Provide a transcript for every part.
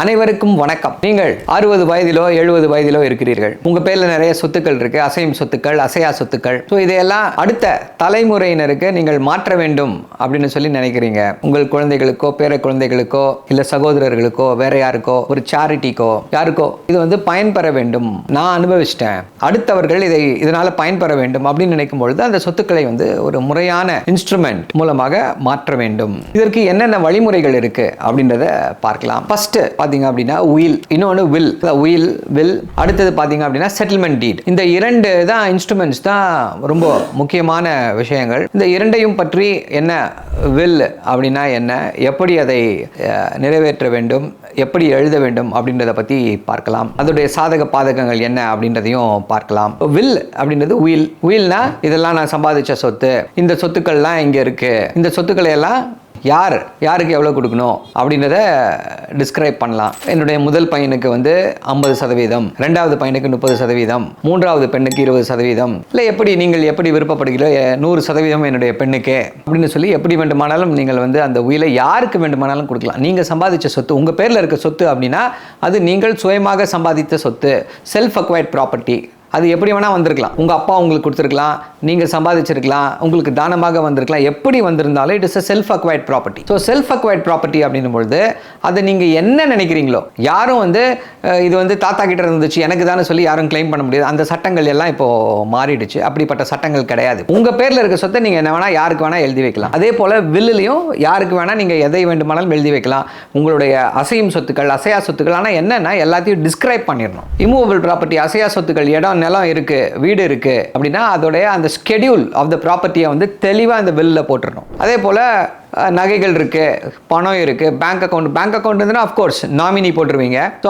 அனைவருக்கும் வணக்கம். நீங்கள் அறுபது வயதிலோ எழுபது வயதிலோ இருக்கிறீர்கள். உங்க பேர்ல நிறைய சொத்துக்கள் இருக்கு. அசையும் சொத்துக்கள் அசையா சொத்துக்கள். ஸோ இதையெல்லாம் அடுத்த தலைமுறையினருக்கு நீங்கள் மாற்ற வேண்டும் அப்படின்னு சொல்லி நினைக்கிறீங்க. உங்கள் குழந்தைகளுக்கோ பேர குழந்தைகளுக்கோ இல்ல சகோதரர்களுக்கோ வேற யாருக்கோ ஒரு சேரிட்டிக்கோ யாருக்கோ இது வந்து பயன்பெற வேண்டும். நான் அனுபவிச்சிட்டேன். அடுத்தவர்கள் இதை இதனால பயன்பெற வேண்டும் அப்படின்னு நினைக்கும் பொழுது அந்த சொத்துக்களை வந்து ஒரு முறையான இன்ஸ்ட்ருமெண்ட் மூலமாக மாற்ற வேண்டும். இதற்கு என்னென்ன வழிமுறைகள் இருக்கு அப்படின்றத பார்க்கலாம். ஃபர்ஸ்ட் பாத்தீங்க அப்படின்னா உயில் இன்னொன்று வில் உயில் வில் அடுத்தது பாத்தீங்க அப்படின்னா செட்டில்மெண்ட் டீட் இந்த இரண்டு தான் இன்ஸ்ட்ருமெண்ட்ஸ் தான் ரொம்ப முக்கியமான விஷயங்கள். இந்த இரண்டையும் பற்றி என்ன வில் அப்படின்னா என்ன? எப்படி அதை நிறைவேற்ற வேண்டும்? எப்படி எழுத வேண்டும்? அப்படின்றத பற்றி பார்க்கலாம். அதோடைய சாதக பாதகங்கள் என்ன அப்படின்றதையும் பார்க்கலாம். வில் அப்படின்றது உயில் உயில்னா இதெல்லாம் நான் சம்பாதிச்ச சொத்து. இந்த சொத்துக்கள்லாம் இங்கே இருக்கு. இந்த சொத்துக்களை எல்லாம் யார் யாருக்கு எவ்வளோ கொடுக்கணும் அப்படின்றத டிஸ்கிரைப் பண்ணலாம். என்னுடைய முதல் பையனுக்கு வந்து ஐம்பது சதவீதம் ரெண்டாவது பையனுக்கு முப்பது சதவீதம் மூன்றாவது பெண்ணுக்கு இருபது சதவீதம். இல்லை எப்படி நீங்கள் எப்படி விருப்பப்படுகிறோ நூறு சதவீதம் என்னுடைய பெண்ணுக்கு அப்படின்னு சொல்லி எப்படி வேண்டுமானாலும் நீங்கள் வந்து அந்த உயிலை யாருக்கு வேண்டுமானாலும் கொடுக்கலாம். நீங்கள் சம்பாதிச்ச சொத்து உங்கள் பேரில் இருக்க சொத்து அப்படின்னா அது நீங்கள் சுயமாக சம்பாதித்த சொத்து செல்ஃப் அக்வைர்ட் ப்ராப்பர்ட்டி அது எப்படி வேணால் வந்திருக்கலாம். உங்கள் அப்பா உங்களுக்கு கொடுத்துருக்கலாம். நீங்கள் சம்பாதிச்சிருக்கலாம். உங்களுக்கு தானமாக வந்திருக்கலாம். எப்படி வந்திருந்தாலும் it is a self acquired property so self acquired property அப்படின்னும் பொழுது அதை நீங்கள் என்ன நினைக்கிறீங்களோ யாரும் வந்து இது வந்து தாத்தா கிட்ட இருந்துச்சு எனக்கு தானே சொல்லி யாரும் க்ளைம் பண்ண முடியாது. அந்த சட்டங்கள் எல்லாம் இப்போ மாறிடுச்சு. அப்படிப்பட்ட சட்டங்கள் கிடையாது. உங்கள் பேரில் இருக்க சொத்தை நீங்கள் என்ன வேணால் யாருக்கு வேணால் எழுதி வைக்கலாம். அதே போல் வில்லுலையும் யாருக்கு வேணால் நீங்கள் எதை வேண்டுமானாலும் எழுதி வைக்கலாம். உங்களுடைய அசையும் சொத்துக்கள் அசையா சொத்துக்கள் ஆனால் என்னென்னா எல்லாத்தையும் டிஸ்கிரைப் பண்ணிடணும். இமூவபிள் ப்ராப்பர்ட்டி அசையா சொத்துக்கள் இடம் நிலம் இருக்கு வீடு இருக்கு அப்படின்னா அதோடைய அந்த ஸ்கெடியூல் ஆஃப் த ப்ராப்பர்ட்டியை வந்து தெளிவாக அந்த பில்லில் போட்டுடணும் அதே போல் நகைகள் இருக்குது பணம் இருக்குது பேங்க் அக்கௌண்ட் பேங்க் அக்கௌண்ட் இருந்துன்னா அஃப்கோர்ஸ் நாமினி போட்டுருவீங்க. ஸோ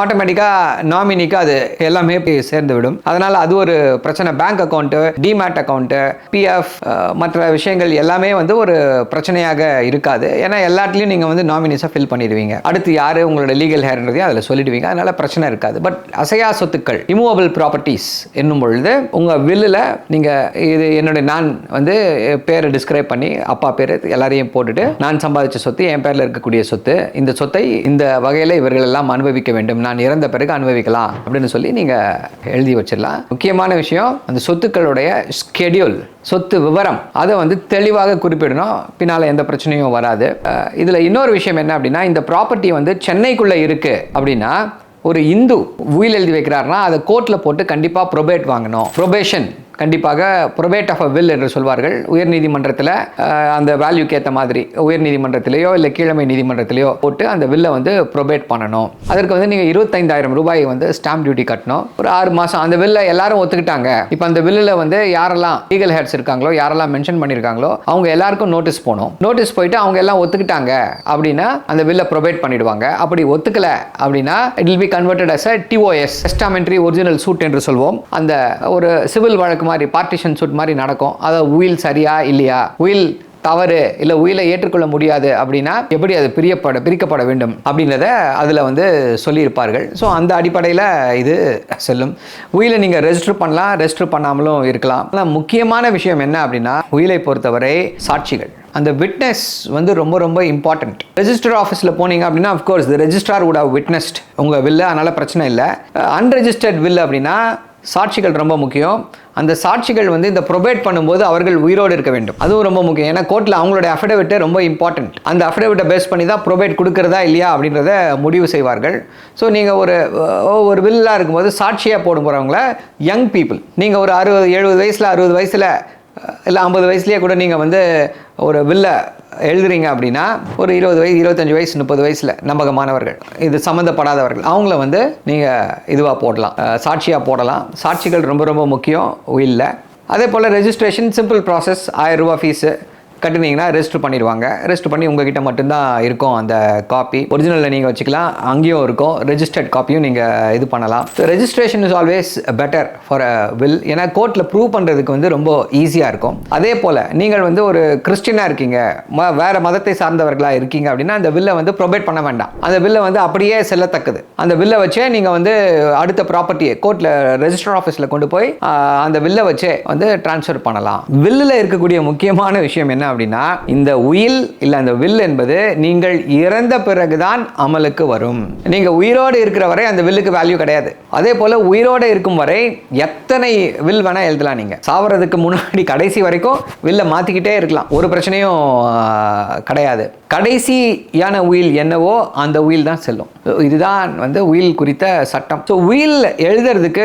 ஆட்டோமேட்டிக்காக நாமினிக்கு அது எல்லாமே போய் சேர்ந்து விடும். அதனால் அது ஒரு பிரச்சனை. Bank account demat account PF மற்ற விஷயங்கள் எல்லாமே வந்து ஒரு பிரச்சனையாக இருக்காது. ஏன்னா எல்லாத்துலேயும் நீங்கள் வந்து நாமினிஸாக ஃபில் பண்ணிடுவீங்க. அடுத்து யார் உங்களோட லீகல் ஹேர்ன்றதையும் அதில் சொல்லிடுவீங்க. அதனால் பிரச்சனை இருக்காது. பட் அசையா சொத்துக்கள் இமூவபிள் ப்ராப்பர்ட்டிஸ் என்னும் பொழுது உங்கள் வில்லில் நீங்கள் இது என்னுடைய நான் வந்து பேரை டிஸ்கிரைப் பண்ணி அப்பா பேர் எல்லாரையும் போட்டுட்டு நான் சம்பாதிச்ச சொத்து என் பேரில் இருக்கக்கூடிய சொத்து இந்த சொத்தை இந்த வகையில் இவர்கள் எல்லாம் அனுபவிக்க வேண்டும். நான் இறந்த பிறகு அனுபவிக்கலாம் அப்படின்னு சொல்லி நீங்கள் எழுதி வச்சிடலாம். முக்கியமான விஷயம் அந்த சொத்துக்களுடைய ஸ்கெடியூல் சொத்து விவரம் அதை வந்து தெளிவாக குறிப்பிடணும். பின்னால் எந்த பிரச்சனையும் வராது. இதில் இன்னொரு விஷயம் என்ன அப்படின்னா இந்த ப்ராப்பர்ட்டி வந்து சென்னைக்குள்ளே இருக்குது அப்படின்னா ஒரு இந்து உயில் எழுதி வைக்கிறாருன்னா அதை கோர்ட்டில் போட்டு கண்டிப்பாக ப்ரொபேட் வாங்கணும். ப்ரொபேஷன் கண்டிப்பாக ப்ரொபேட் ஆஃப் அ வில் என்று சொல்வார்கள். உயர்நீதிமன்றத்தில் நீதிமன்றத்தில் அந்த வேல்யூக்கு ஏற்ற மாதிரி உயர்நீதிமன்றத்திலேயோ இல்லை கீழமை நீதிமன்றத்திலேயோ போட்டு அந்த வில்லை வந்து ப்ரொபேட் பண்ணணும். அதற்கு வந்து நீங்கள் இருபத்தைந்தாயிரம் ரூபாய் வந்து ஸ்டாம்ப் டியூட்டி கட்டணும். ஒரு ஆறு மாதம் அந்த வில்லை எல்லாரும் ஒத்துக்கிட்டாங்க. இப்போ அந்த வில்லில் வந்து யாரெல்லாம் லீகல் ஹெட்ஸ் இருக்காங்களோ யாரெல்லாம் மென்ஷன் பண்ணியிருக்காங்களோ அவங்க எல்லாருக்கும் நோட்டீஸ் போகணும். நோட்டீஸ் போயிட்டு அவங்க எல்லாம் ஒத்துக்கிட்டாங்க அப்படின்னா அந்த வில்லை ப்ரொபேட் பண்ணிடுவாங்க. அப்படி ஒத்துக்கல அப்படின்னா it will be converted as a TOS testamentary original suit என்று சொல்வோம். அந்த ஒரு சிவில் வழக்கு மாதிரி பார்ட்டிஷன் சூட் மாதிரி நடக்கும். அதை உயில் சரியா இல்லையா? உயில் தவறு இல்லை உயிலை ஏற்றுக்கொள்ள முடியாது அப்படின்னா எப்படி அது பிரியப்பட பிரிக்கப்பட வேண்டும் அப்படின்றத அதில் வந்து சொல்லியிருப்பார்கள். ஸோ அந்த அடிப்படையில் இது செல்லும். உயிலை நீங்கள் ரெஜிஸ்டர் பண்ணலாம் ரெஜிஸ்டர் பண்ணாமலும் இருக்கலாம். ஆனால் முக்கியமான விஷயம் என்ன அப்படின்னா உயிலை பொறுத்தவரை சாட்சிகள். அந்த விட்னஸ் வந்து ரொம்ப ரொம்ப இம்பார்ட்டன்ட் ரெஜிஸ்டர் ஆஃபீஸில் போனீங்க அப்படின்னா of course registrar would have witnessed உங்கள் வில்லு அதனால் பிரச்சனை இல்லை. Uh, அன்ரெஜிஸ்டர்ட் வில் அப்படின்னா சாட்சிகள் ரொம்ப முக்கியம். அந்த சாட்சிகள் வந்து இந்த ப்ரொபேட் பண்ணும்போது அவர்கள் உயிரோடு இருக்க வேண்டும். அதுவும் ரொம்ப முக்கியம். ஏன்னா கோர்ட்டில் அவங்களுடைய அஃபிடவிட்டே ரொம்ப இம்பார்ட்டன்ட் அந்த அஃபிடவிட்டை பேஸ் பண்ணி தான் ப்ரொபேட் கொடுக்குறதா இல்லையா அப்படின்றத முடிவு செய்வார்கள். ஸோ நீங்கள் ஒரு ஒரு வில்லாக இருக்கும்போது சாட்சியாக போட போகிறவங்கள யங் பீப்புள் நீங்கள் ஒரு அறுபது எழுபது வயசில் அறுபது வயசில் இல்லை ஐம்பது வயசுலேயே கூட நீங்கள் வந்து ஒரு வில்ல எழுதுறீங்க அப்படின்னா ஒரு இருபது வயசு இருபத்தஞ்சு வயசு முப்பது வயசில் நம்பகமானவர்கள். இது சம்மந்தப்படாதவர்கள். அவங்கள வந்து நீங்கள் இதுவாக போடலாம். சாட்சியாக போடலாம். சாட்சிகள் ரொம்ப ரொம்ப முக்கியம் இல்லை. அதே போல் ரெஜிஸ்ட்ரேஷன் சிம்பிள் ப்ராசஸ் ஆயிரம் ரூபா ஃபீஸு கட்டுனீங்கன்னா ரெஜிஸ்டர் பண்ணிடுவாங்க. ரெஜிஸ்டர் பண்ணி உங்ககிட்ட மட்டும்தான் இருக்கும் அந்த காப்பி ஒரிஜினலில் நீங்கள் வச்சுக்கலாம். அங்கேயும் இருக்கும். ரெஜிஸ்டர்ட் காப்பியும் நீங்கள் இது பண்ணலாம். So registration is always better for a will ஏன்னா கோர்ட்டில் ப்ரூவ் பண்ணுறதுக்கு வந்து ரொம்ப ஈஸியாக இருக்கும். அதே போல் நீங்கள் வந்து ஒரு கிறிஸ்டினாக இருக்கீங்க. ம வேறு மதத்தை சார்ந்தவர்களாக இருக்கீங்க அப்படின்னா அந்த வில்லை வந்து ப்ரொபேட் பண்ண வேண்டாம். அந்த வில்லை வந்து அப்படியே செல்லத்தக்கது. அந்த வில்லை வச்சே நீங்கள் வந்து அடுத்த ப்ராப்பர்ட்டியை கோர்ட்டில் ரெஜிஸ்டர் ஆஃபீஸில் கொண்டு போய் அந்த வில்லை வச்சே வந்து ட்ரான்ஸ்ஃபர் பண்ணலாம். வில்லில் இருக்கக்கூடிய முக்கியமான விஷயம் என்ன அப்படின்னா இந்த உயில் இல்லை அந்த வில் என்பது நீங்கள் இறந்த பிறகுதான் அமலுக்கு வரும். நீங்க உயிரோடு இருக்கிற வரை அந்த வில்லுக்கு வேல்யூ கிடையாது. அதே போல உயிரோடு இருக்கும் வரை எத்தனை வில் வேணா எழுதலாம் நீங்க. சாவறதுக்கு முன்னாடி கடைசி வரைக்கும் வில்ல மாத்திக்கிட்டே இருக்கலாம். ஒரு பிரச்சனையும் கிடையாது. கடைசியான உயில் என்னவோ அந்த உயில் தான் செல்லும். இதுதான் வந்து உயில் குறித்த சட்டம். ஸோ உயில் எழுதுறதுக்கு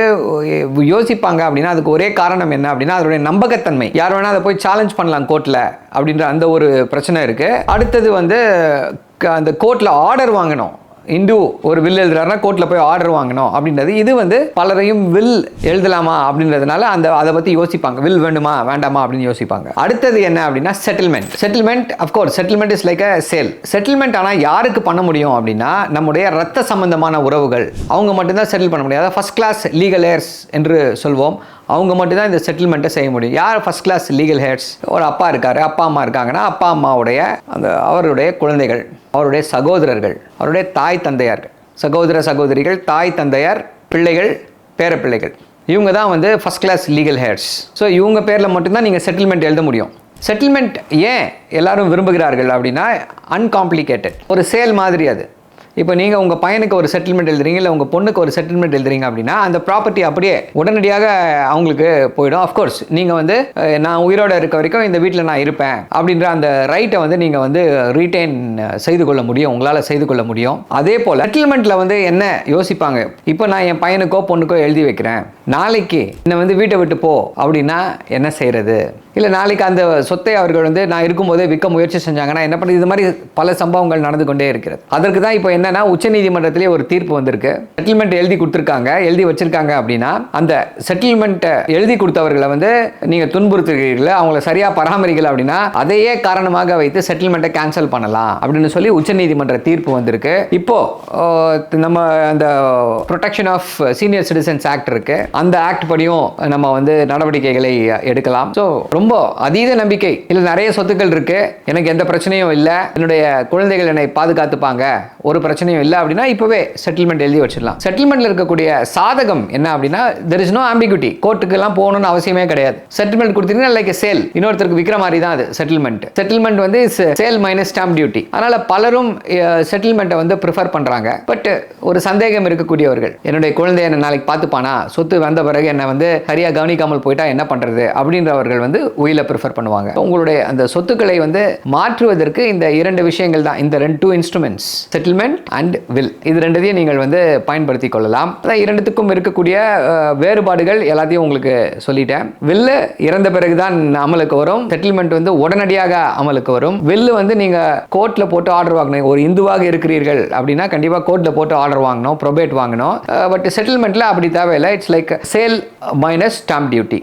யோசிப்பாங்க அப்படின்னா அதுக்கு ஒரே காரணம் என்ன அப்படின்னா அதோடைய நம்பகத்தன்மை. யார் வேணா அதை போய் சேலஞ்ச் பண்ணலாம் கோர்ட்டில் அப்படின்ற அந்த ஒரு பிரச்சனை இருக்குது அடுத்தது வந்து க- அந்த கோர்ட்டில் ஆர்டர் வாங்கணும். இந்து ஒரு வில் எழுதுறாருன்னா கோர்ட்டில் போய் ஆர்டர் வாங்கணும் அப்படின்றது. இது வந்து பலரையும் வில் எழுதலாமா அப்படின்றதுனால அந்த அதை பற்றி யோசிப்பாங்க. வில் வேண்டுமா வேண்டாமா அப்படின்னு யோசிப்பாங்க. அடுத்தது என்ன அப்படின்னா settlement settlement of course settlement is like a sale settlement ஆனால் யாருக்கு பண்ண முடியும் அப்படின்னா நம்முடைய ரத்த சம்பந்தமான உறவுகள். அவங்க மட்டும்தான் செட்டில் பண்ண முடியாது ஃபர்ஸ்ட் கிளாஸ் லீகல் ஏர்ஸ் என்று சொல்வோம். அவங்க மட்டும்தான் இந்த செட்டில்மெண்ட்டை செய்ய முடியும். யார் ஃபர்ஸ்ட் கிளாஸ் லீகல் ஹெட்ஸ் ஒரு அப்பா இருக்காரு அப்பா அம்மா இருக்காங்கன்னா அப்பா அம்மாவுடைய அந்த அவருடைய குழந்தைகள் அவருடைய சகோதரர்கள் அவருடைய தாய் தந்தையார்கள். சகோதர சகோதரிகள் தாய் தந்தையார் பிள்ளைகள் பேரப்பிள்ளைகள். இவங்க தான் வந்து first class legal heads so இவங்க பேரில் மட்டும்தான் நீங்கள் செட்டில்மெண்ட் எழுத முடியும். செட்டில்மெண்ட் ஏன் எல்லாரும் விரும்புகிறார்கள் அப்படின்னா அன்காம்ப்ளிகேட்டட் ஒரு சேல் மாதிரி அது. இப்போ நீங்கள் உங்கள் பையனுக்கு ஒரு செட்டில்மெண்ட் எழுதுறீங்க இல்லை உங்கள் பொண்ணுக்கு ஒரு செட்டில்மெண்ட் எழுதுறீங்க அப்படின்னா அந்த ப்ராப்பர்ட்டி அப்படியே உடனடியாக அவங்களுக்கு போயிடும். அஃப்கோர்ஸ் நீங்கள் வந்து நான் உயிரோட இருக்க வரைக்கும் இந்த வீட்டில் நான் இருப்பேன். அப்படின்ற அந்த ரைட்டை வந்து நீங்கள் வந்து ரீட்டைன் செய்து கொள்ள முடியும். உங்களால் செய்து கொள்ள முடியும். அதே போல் செட்டில்மெண்ட்டில் வந்து என்ன யோசிப்பாங்க? இப்போ நான் என் பையனுக்கோ பொண்ணுக்கோ எழுதி வைக்கிறேன். நாளைக்கு என்னை வந்து வீட்டை விட்டு போ. அப்படின்னா என்ன செய்கிறது இல்லை நாளைக்கு அந்த சொத்தை அவர்கள் வந்து நான் இருக்கும்போதே விற்க முயற்சி செஞ்சாங்கன்னா என்ன பண்ணுறது இது மாதிரி பல சம்பவங்கள் நடந்து கொண்டே இருக்கிறது. அதற்கு தான் இப்போ என்னன்னா உச்சநீதிமன்றத்திலே ஒரு தீர்ப்பு வந்திருக்கு. செட்டில்மெண்ட் எழுதி கொடுத்துருக்காங்க. எழுதி வச்சிருக்காங்க அப்படின்னா அந்த செட்டில்மெண்ட்டை எழுதி கொடுத்தவர்களை வந்து நீங்கள் துன்புறுத்துகிறீர்கள் அவங்கள சரியாக பராமரிக்கல அப்படின்னா அதையே காரணமாக வைத்து செட்டில்மெண்ட்டை கேன்சல் பண்ணலாம் அப்படின்னு சொல்லி உச்சநீதிமன்ற தீர்ப்பு வந்திருக்கு. இப்போ நம்ம அந்த protection of senior citizens act இருக்கு. அந்த ஆக்ட் படியும் நம்ம வந்து நடவடிக்கைகளை எடுக்கலாம். ஸோ ரொம்ப ரொம்ப அதீத நம்பிக்கை. இல்லை நிறைய சொத்துக்கள் இருக்கு. எனக்கு எந்த பிரச்சனையும் இல்லை. என்னுடைய குழந்தைகள் என்னை பாதுகாத்துப்பாங்க. ஒரு பிரச்சனையும் இல்லை அப்படின்னா இப்போவே செட்டில்மெண்ட் எழுதி வச்சிடலாம். செட்டில்மெண்ட்ல இருக்கக்கூடிய சாதகம் என்ன அப்படின்னா தெர் இஸ் நோ ஆம்பிகுட்டி கோர்ட்டுக்கெல்லாம் போகணும்னு அவசியமே கிடையாது. செட்டில்மெண்ட் கொடுத்தீங்கன்னா லைக் சேல் இன்னொருத்தருக்கு விற்கிற மாதிரி தான் அது செட்டில்மெண்ட் செட்டில்மெண்ட் வந்து சேல் மைனஸ் ஸ்டாம்ப் டியூட்டி அதனால பலரும் செட்டில்மெண்ட்டை வந்து ப்ரிஃபர் பண்றாங்க. பட் ஒரு சந்தேகம் இருக்கக்கூடியவர்கள் என்னுடைய குழந்தை என்ன நாளைக்கு பார்த்துப்பானா? சொத்து வந்த பிறகு என்ன வந்து சரியா கவனிக்காமல் போயிட்டா என்ன பண்றது? அப்படின்றவர்கள் வந்து உயிலை ப்ரிஃபர் பண்ணுவாங்க. உங்களுடைய அந்த சொத்துக்களை வந்து மாற்றுவதற்கு இந்த இரண்டு விஷயங்கள் தான். இந்த ரெண்டு two instruments settlement and will இது ரெண்டதையும் நீங்கள் வந்து பயன்படுத்தி கொள்ளலாம். அதான் இரண்டுத்துக்கும் இருக்கக்கூடிய வேறுபாடுகள் எல்லாத்தையும் உங்களுக்கு சொல்லிட்டேன். வில்லு இறந்த பிறகுதான் அமலுக்கு வரும். செட்டில்மெண்ட் வந்து உடனடியாக அமலுக்கு வரும். வில்லு வந்து நீங்க கோர்ட்ல போட்டு ஆர்டர் வாங்கணும். ஒரு இந்துவாக இருக்கிறீர்கள் அப்படின்னா கண்டிப்பா கோர்ட்ல போட்டு ஆர்டர் வாங்கணும் ப்ரொபேட் வாங்கணும். பட் செட்டில்மெண்ட்ல அப்படி தேவையில்லை. It's like sale minus stamp duty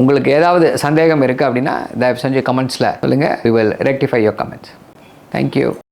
உங்களுக்கு ஏதாவது சந்தேகம் இருக்கு அப்படின்னா தயவு செஞ்சு கமெண்ட்ஸ்ல சொல்லுங்க. We will rectify your comments thank you